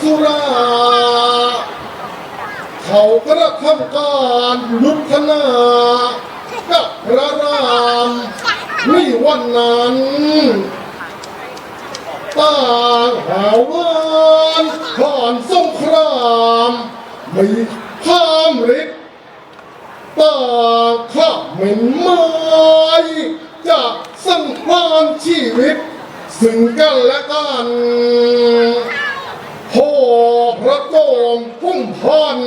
สุรา เขากระทำการยุทธนากับพระรามในวันนั้นต่างหาวันผ่านสงครามมีความฤทธิ์ต่างข้าไม่ไม้จะสังหารชีวิต ซึ่งกันและกัน พ่อพระโจมพุ่งพัน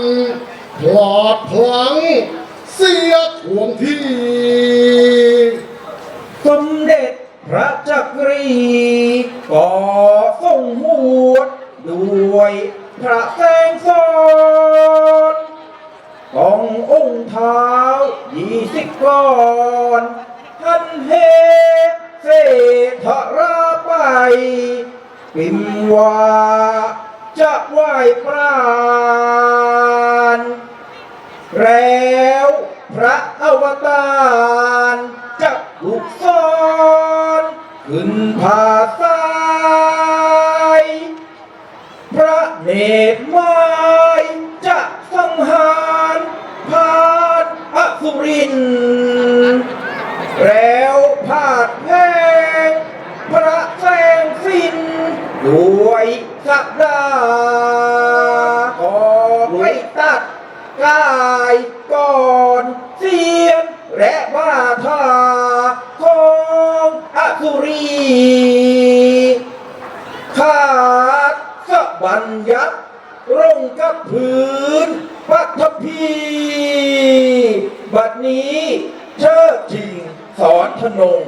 พลาดพลัง เสียถ่วงที ขึ้นผาทราย พระเนตร กุรีขาดกบัญญัติร่งกับพื้นปัทภีบัดนี้เชิดจริงสอนธนง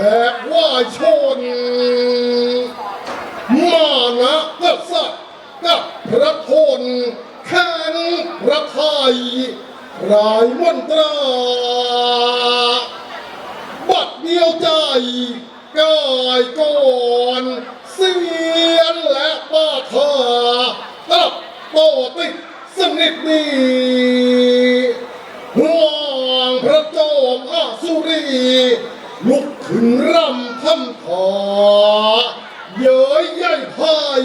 แผลว่าชน มานะกษัตริย์กับพระทนแข็งพระไทยรายมนตรา บัดเดียวใจกายก่อนเสียนและป้าทากับโตติดสนิทดีห่วงพระโจมอาสุรี ลุกขึ้นรำพันขอเย้ยใหญ่พาย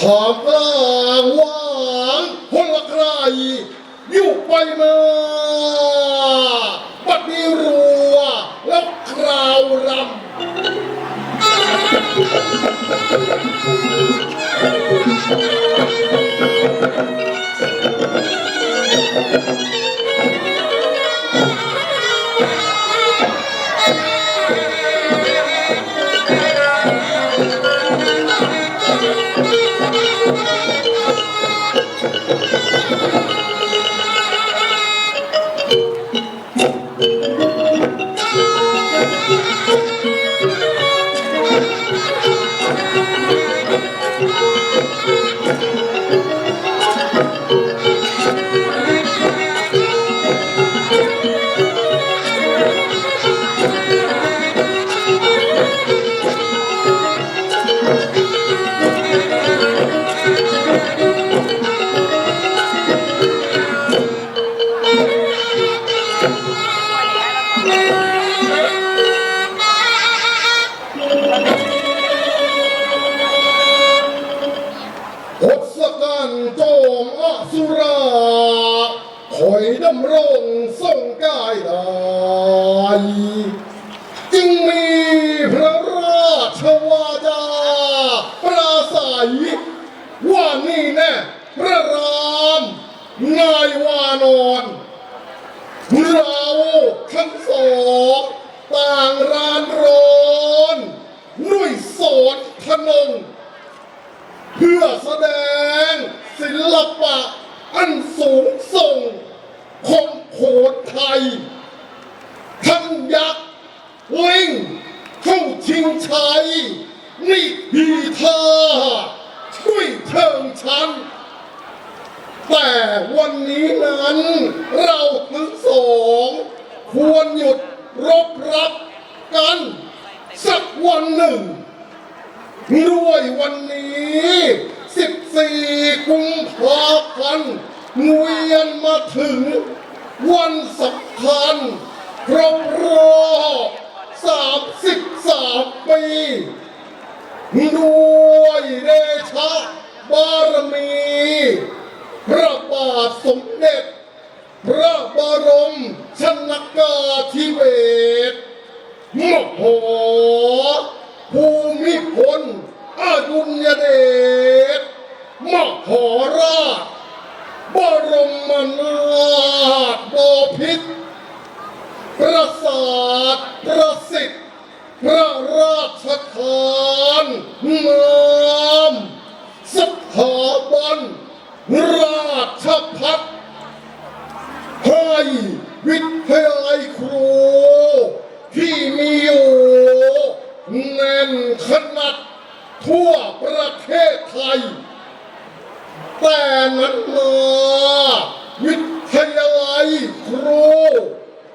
ขอกลางวางคนละใครยุกไปมาปัดนี้รัวแล้วคราวรำ จึงมีพระราชวาจาปราศัยว่านี่แน่พระรามนายวานอนเราทั้งสองต่างรานร้อนนุ่ยสอนทนง เพื่อแสดงศิลปะอันสูงส่งของโขนไทย ทั้งยักษ์ ชิงชัยนี่พีท่าช่วยเชิงชัน แต่วันนี้นั้น เราทั้งสอง ควรหยุดรบรับกัน สักวันหนึ่ง ด้วยวันนี้ 14 กุมภาพันธ์เวียนมาถึง วันสำคัญครบรอบ ปี ด้วยเดชะบารมี พระบาทสมเด็จ พระบรมชนกาธิเบศรมโหภูมิพลอดุลยเดชมโหราชบรมนาถบพิตรประสาทประสิทธิ พระราชทานนามสถาบันราชพัฒให้วิทยาลัยครูที่มีอยู่แน่นขนาดทั่วประเทศไทย แต่นั้นมาวิทยาลัยครู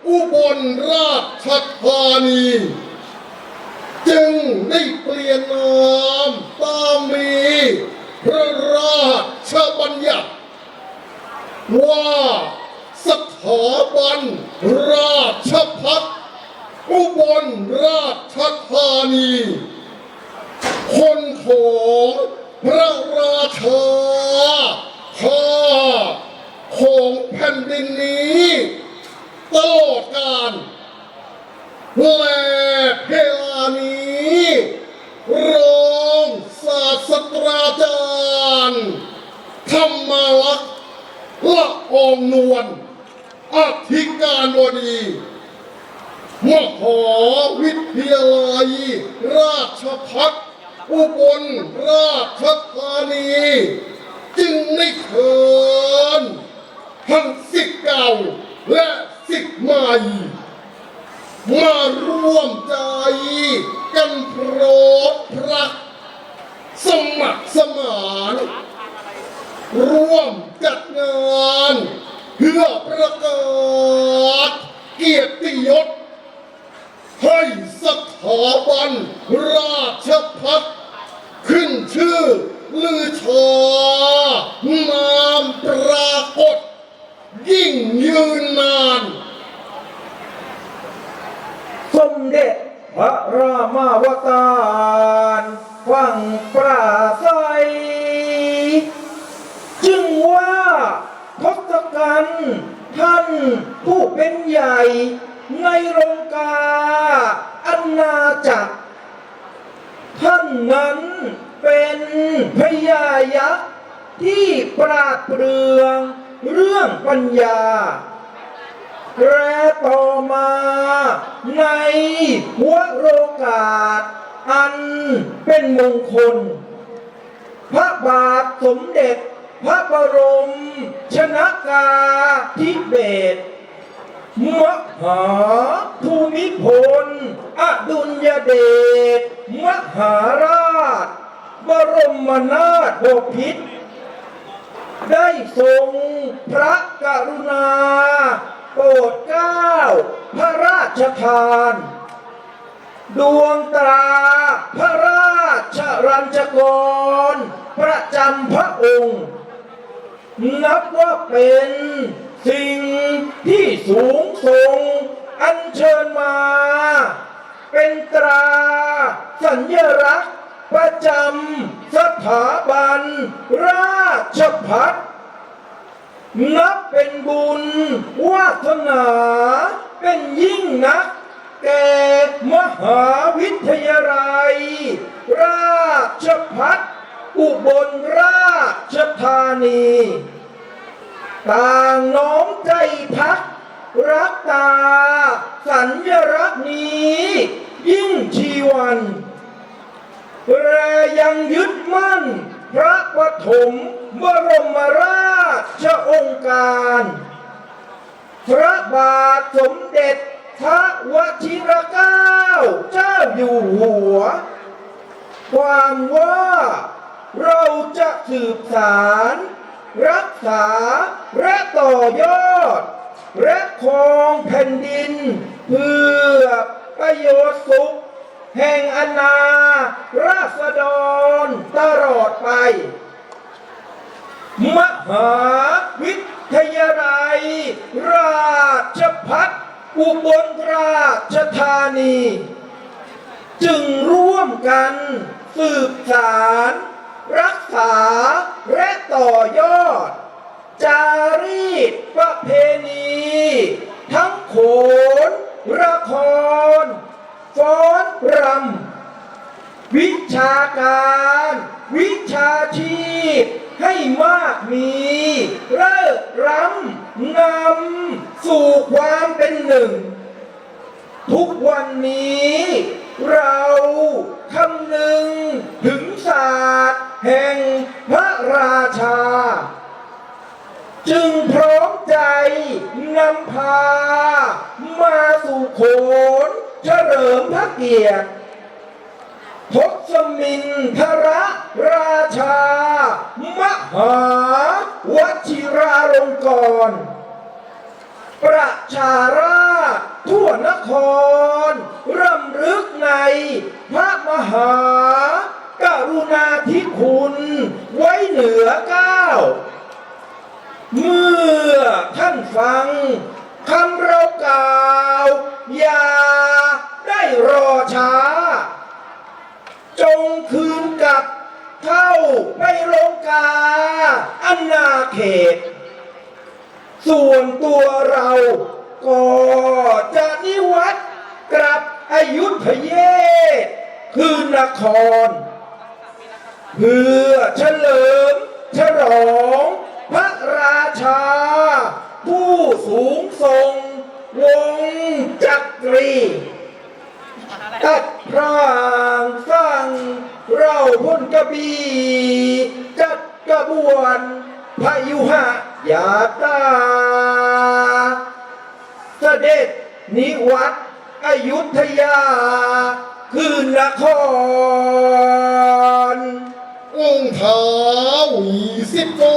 อุบลราชธานี จึงได้เปลี่ยนนามตามมีพระราชบัญญัติว่าสถาบันราชพัฒอุบลราชธานีคนของพระราชาข้าของแผ่นดินนี้ตลอดกาลและเพลานี้รองศาสตราจารย์ ธรรมลักษณ์ละออ งนวลอธิการบดีมหาวิทยาลัย ราชพัฒอุบลราชธานี จึงได้เชิญทั้งสิทธิ์เก่าและสิทธิ์ใหม่ มาร่วมใจกันพร้อมพรักสมัครสมาน ร่วมจัดงาน เพื่อประกาศเกียรติยศ ให้สถาบันราชพัฒขึ้นชื่อลือชานามปรากฏ ยิ่งยืนนาน สมเด็จพระรามาวตารฟังปราศย จึงว่าทศกัณฐ์ท่าน ผู้เป็นใหญ่ในรงกาอันนาจักรท่านนั้นเป็นพญายักษ์ที่ปราดเปรื่อง เรื่องปัญญาและต่อมาในหัวโรกาส อันเป็นมงคล พระบาทสมเด็จ พระบรม ชนกาธิเบศมหาภูมิพล อดุลยเดชมหาราช บรมนาถบพิตรได้ทรงพระกรุณา โปรดเกล้าพระราชทาน ดวงตรา พระราชรัญจกร ประจำพระองค์ นับว่าเป็นสิ่งที่สูงส่งอัญเชิญมา เป็นตราสัญลักษณ์ประจำสถาบันราชพัฒนับเป็นบุญวาสนาเป็นยิ่งนักแก่มหาวิทยาลัย ราชพัฒน อุบลราชธานี ต่างน้อมใจพัก รักตา สัญลักษณ์นี้ ยิ่งชีวันและยังยึดมั่น พระปฐมบรมราชองค์การ พระบาทสมเด็จพระวชิรเกล้าเจ้าอยู่หัว ความว่า เราจะสืบสารรักษาและต่อยอด และครองแผ่นดิน เพื่อประโยชน์สุข แห่งอนาราษฎรตลอดไป มหาวิทยาลัย ราชพัฒอุบลราชธานี จึงร่วมกันสืบสาร รักษาและต่อยอด จารีตประเพณี ทั้งโขนละคร ฟ้อนรำ วิชาการ วิชาชีพ ให้มากมีเลิศล้ำนำสู่ความเป็นหนึ่ง ทุกวันนี้เราำพา มาสู่โขนเฉลิมพระเกียรติทศมินทรราชา มหาวชิราลงกรณประชาราชทั่วนครรำลึกในพระมหากรุณาธิคุณ ไว้เหนือเก้าวเมื่อ่อท่านฟังคำเรากล่าว อย่าได้รอช้า จงคืนกับเข้าไปลงกาอนาเขต ส่วนตัวเราก็จะนิวัตกลับอายุธเยศคือนคร เพื่อเฉลิมฉลอง ระราชา ผู้สูงทรง วงจักรีตัดพรางสร้างเราพ้นกระบีจัดกระบวนพายุหะยาตราเสด็จนิวัตอยุธยา คืนนครองค์ท้าวหีสิบก่อนข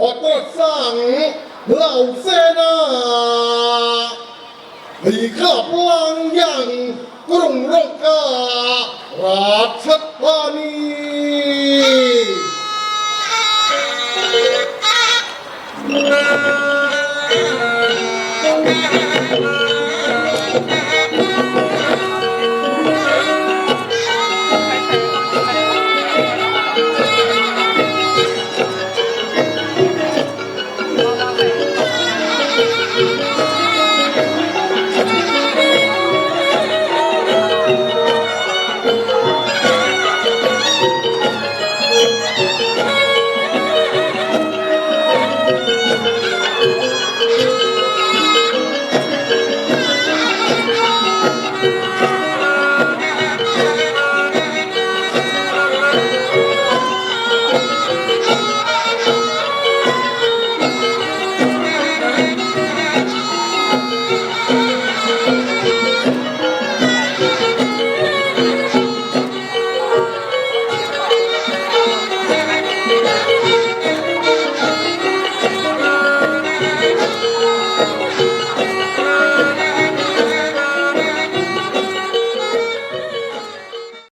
อตรัสสั่งเหล่าเสนาให้ขับลังยังกรุงรังการาชธานีเ